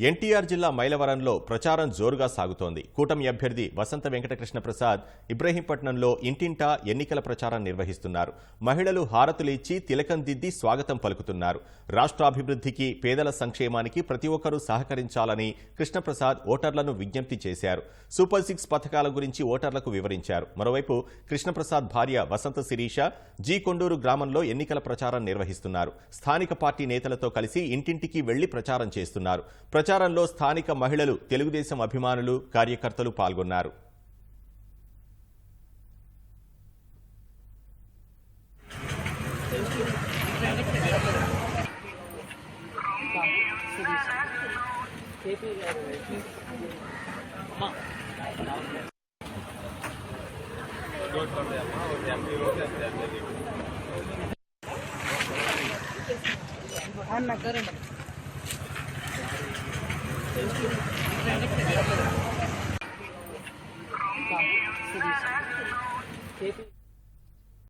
ఎన్టీఆర్ జిల్లా మైలవరంలో ప్రచారం జోరుగా సాగుతోంది. కూటమి అభ్యర్థి వసంత వెంకటకృష్ణ ప్రసాద్ ఇబ్రహీంపట్నంలో ఇంటింటా ఎన్నికల ప్రచారం నిర్వహిస్తున్నారు. మహిళలు హారతులు ఇచ్చి తిలకం దిద్ది స్వాగతం పలుకుతున్నారు. రాష్ట్రాభివృద్ధికి పేదల సంక్షేమానికి ప్రతి ఒక్కరూ సహకరించాలని కృష్ణప్రసాద్ ఓటర్లను విజ్ఞప్తి చేశారు. సూపర్ సిక్స్ పథకాల గురించి ఓటర్లకు వివరించారు. మరోవైపు కృష్ణప్రసాద్ భార్య వసంత శిరీష జీ కొండూరు గ్రామంలో ఎన్నికల ప్రచారం నిర్వహిస్తున్నారు. స్థానిక పార్టీ నేతలతో కలిసి ఇంటింటికి వెళ్ళి ప్రచారం చేస్తున్నారు. ప్రచారంలో స్థానిక మహిళలు తెలుగుదేశం అభిమానులు కార్యకర్తలు పాల్గొన్నారు. అన్న Thank you.